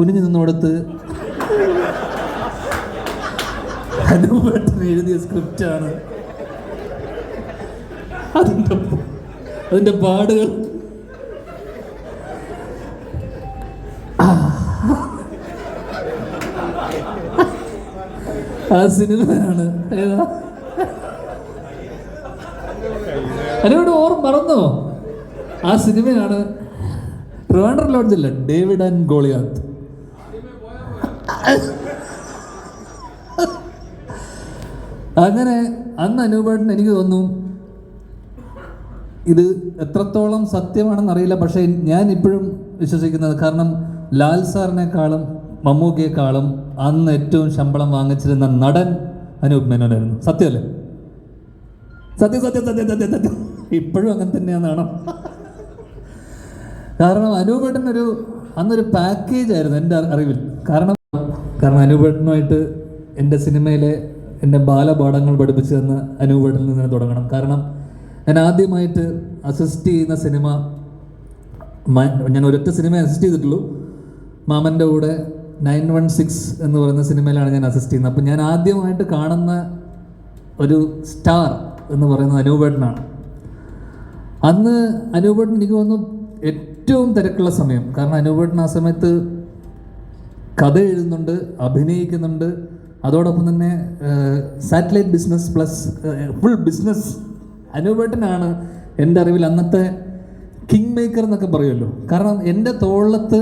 കുനിഞ്ഞു നിന്നോടത്ത് അനുപേട്ടൻ എഴുതിയ സ്ക്രിപ്റ്റാണ് അതിന്റെ അതിന്റെ പാടുകൾ. ആ സിനിമയാണ്. ഏതാ? അതിനോട് ഓർമ്മ മറന്നോ? ആ സിനിമയാണ് ട്രിവാൻഡ്രം ലോഡ്ജില്ല ഡേവിഡ് ആൻഡ് ഗോളിയാത്ത്. അങ്ങനെ അന്ന് അനൂപേട്ടൻ എനിക്ക് തോന്നുന്നു ഇത് എത്രത്തോളം സത്യമാണെന്ന് അറിയില്ല പക്ഷേ ഞാൻ ഇപ്പോഴും വിശ്വസിക്കുന്നത് കാരണം ലാൽ സാറിനേക്കാളും മമ്മൂക്കിയെക്കാളും അന്ന് ഏറ്റവും ശമ്പളം വാങ്ങിച്ചിരുന്ന നടൻ അനൂപ് മേനോനായിരുന്നു. സത്യമല്ലേ? സത്യം സത്യം സത്യം സത്യം സത്യം ഇപ്പോഴും അങ്ങനെ തന്നെയാണെന്നാണോ കാരണം അനൂപേട്ടൻ ഒരു അന്നൊരു പാക്കേജ് ആയിരുന്നു എന്റെ അറിവിൽ. കാരണം കാരണം അനൂപേട്ടനുമായിട്ട് എന്റെ സിനിമയിലെ എന്റെ ബാലപാഠങ്ങൾ പഠിപ്പിച്ചു തന്ന അനൂപേട്ടനിൽ നിന്ന് തുടങ്ങണം. കാരണം ഞാൻ ആദ്യമായിട്ട് അസിസ്റ്റ് ചെയ്യുന്ന സിനിമ ഞാൻ ഒരൊറ്റ സിനിമ അസിസ്റ്റ് ചെയ്തിട്ടുള്ളൂ. മാമന്റെ കൂടെ നയൻ വൺ സിക്സ് എന്ന് പറയുന്ന സിനിമയിലാണ് ഞാൻ അസിസ്റ്റ് ചെയ്യുന്നത്. അപ്പം ഞാൻ ആദ്യമായിട്ട് കാണുന്ന ഒരു സ്റ്റാർ എന്ന് പറയുന്നത് അനൂപേട്ടനാണ് അന്ന് അനൂപേട്ടൻ എനിക്ക് തോന്നുന്നു ഏറ്റവും തിരക്കുള്ള സമയം. കാരണം അനൂപേട്ടൻ ആ സമയത്ത് കഥ എഴുതുന്നുണ്ട് അഭിനയിക്കുന്നുണ്ട്. അതോടൊപ്പം തന്നെ satellite business plus full business അനൂപേട്ടനാണ് എന്റെ അറിവിൽ അന്നത്തെ കിങ് മേക്കർ എന്നൊക്കെ പറയുമല്ലോ. കാരണം എന്റെ തോളത്ത്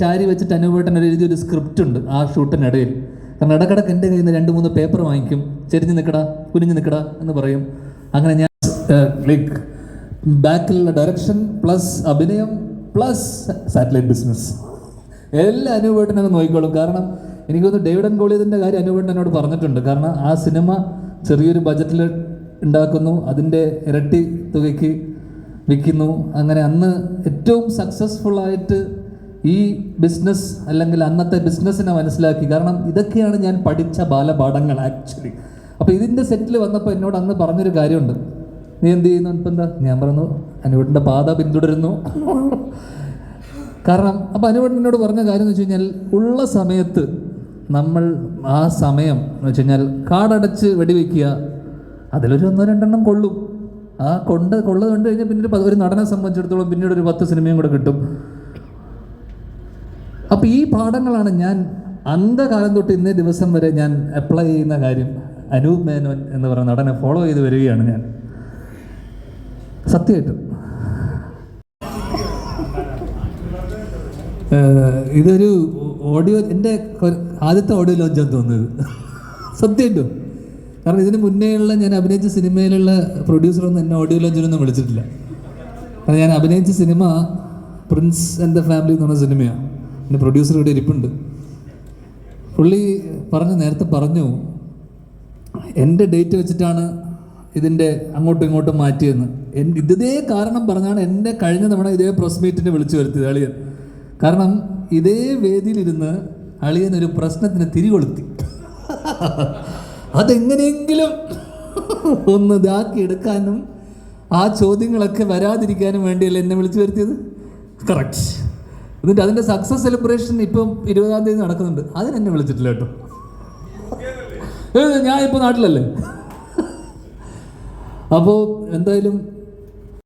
ചാരി വെച്ചിട്ട് അനൂപേട്ടൻ എഴുതിയൊരു സ്ക്രിപ്റ്റ് ഉണ്ട് ആ ഷൂട്ടിനിടയിൽ. കാരണം ഇടക്കിടക്ക് എന്റെ കയ്യിൽ നിന്ന് രണ്ട് മൂന്ന് പേപ്പർ വാങ്ങിക്കും. ചെരിഞ്ഞ് നിൽക്കടാ കുനിഞ്ഞ് നിൽക്കടാ എന്ന് പറയും. അങ്ങനെ ഞാൻ ലൈക്ക് ബാക്കിലുള്ള ഡയറക്ഷൻ പ്ലസ് അഭിനയം പ്ലസ് സാറ്റലൈറ്റ് ബിസിനസ് എല്ലാ അനുഭവട്ടനും അത് നോക്കിക്കോളും. കാരണം എനിക്കൊന്ന് ഡേവിഡ് ആൻഡ് ഗോളിയതിന്റെ കാര്യം അനുഭവട്ടൻ എന്നോട് പറഞ്ഞിട്ടുണ്ട്. കാരണം ആ സിനിമ ചെറിയൊരു ബജറ്റിൽ ഉണ്ടാക്കുന്നു. അതിന്റെ ഇരട്ടി തുകയ്ക്ക് വിൽക്കുന്നു. അങ്ങനെ അന്ന് ഏറ്റവും സക്സസ്ഫുള്ളായിട്ട് ഈ ബിസിനസ് അല്ലെങ്കിൽ അന്നത്തെ ബിസിനസ്സിനെ മനസ്സിലാക്കി. കാരണം ഇതൊക്കെയാണ് ഞാൻ പഠിച്ച ബാലപാഠങ്ങൾ ആക്ച്വലി അപ്പോൾ ഇതിന്റെ സെറ്റിൽ വന്നപ്പോൾ എന്നോട് അന്ന് പറഞ്ഞൊരു കാര്യമുണ്ട്. നീ എന്ത് ചെയ്യുന്നു? ഇപ്പം എന്താ? ഞാൻ പറഞ്ഞു അനുവിടിന്റെ പാത പിന്തുടരുന്നു. കാരണം അപ്പോൾ അനുവേട്ടൻ എന്നോട് പറഞ്ഞ കാര്യം എന്ന് വെച്ച് കഴിഞ്ഞാൽ ഉള്ള സമയത്ത് നമ്മൾ ആ സമയം എന്ന് വെച്ച് കഴിഞ്ഞാൽ കാടടച്ച് വെടിവെക്കുക അതിലൊരു ഒന്നോ രണ്ടെണ്ണം കൊള്ളും. ആ കൊണ്ട് കൊള്ളത് കണ്ടു കഴിഞ്ഞാൽ പിന്നീട് ഒരു നടനെ സംബന്ധിച്ചിടത്തോളം പിന്നീട് ഒരു പത്ത് സിനിമയും കൂടെ കിട്ടും. അപ്പോൾ ഈ പാഠങ്ങളാണ് ഞാൻ അന്ധകാലം തൊട്ട് ഇന്നേ ദിവസം വരെ ഞാൻ അപ്ലൈ ചെയ്യുന്ന കാര്യം. അനൂപ് മേനോൻ എന്ന് പറയുന്ന നടനെ ഫോളോ ചെയ്ത് വരികയാണ് ഞാൻ. സത്യമായിട്ടും. ഇതൊരു ഓഡിയോ എന്റെ ആദ്യത്തെ ഓഡിയോ ലോഞ്ചാന്ന് തോന്നുന്നത്. സത്യമുണ്ടോ കാരണം ഇതിന് മുന്നേയുള്ള ഞാൻ അഭിനയിച്ച സിനിമയിലുള്ള പ്രൊഡ്യൂസറൊന്നും എന്നെ ഓഡിയോ ലോഞ്ചിനൊന്നും വിളിച്ചിട്ടില്ല. കാരണം ഞാൻ അഭിനയിച്ച cinema prince and the family എന്ന് പറഞ്ഞ സിനിമയാണ് എന്റെ പ്രൊഡ്യൂസർ ഇവിടെ ഇരിപ്പുണ്ട്. പുള്ളി പറഞ്ഞു നേരത്തെ പറഞ്ഞു എന്റെ ഡേറ്റ് വെച്ചിട്ടാണ് ഇതിന്റെ അങ്ങോട്ടും ഇങ്ങോട്ടും മാറ്റിയെന്ന്. എൻ ഇതേ കാരണം പറഞ്ഞാണ് എന്റെ കഴിഞ്ഞ തവണ ഇതേ പ്രസ് മീറ്റിനെ വിളിച്ചു വരുത്തിയത് അളിയൻ. കാരണം ഇതേ വേദിയിലിരുന്ന് അളിയൻ ഒരു പ്രശ്നത്തിന് തിരികൊളുത്തി. അതെങ്ങനെയെങ്കിലും ഒന്ന് ഇതാക്കി എടുക്കാനും ആ ചോദ്യങ്ങളൊക്കെ വരാതിരിക്കാനും വേണ്ടിയല്ലേ എന്നെ വിളിച്ചു വരുത്തിയത്? കറക്റ്റ് എന്നിട്ട് അതിന്റെ സക്സസ് സെലിബ്രേഷൻ ഇപ്പം ഇരുപതാം തീയതി നടക്കുന്നുണ്ട്. അതിനെന്നെ വിളിച്ചിട്ടില്ല കേട്ടോ. ഞാൻ ഇപ്പോൾ നാട്ടിലല്ലേ? അപ്പോൾ എന്തായാലും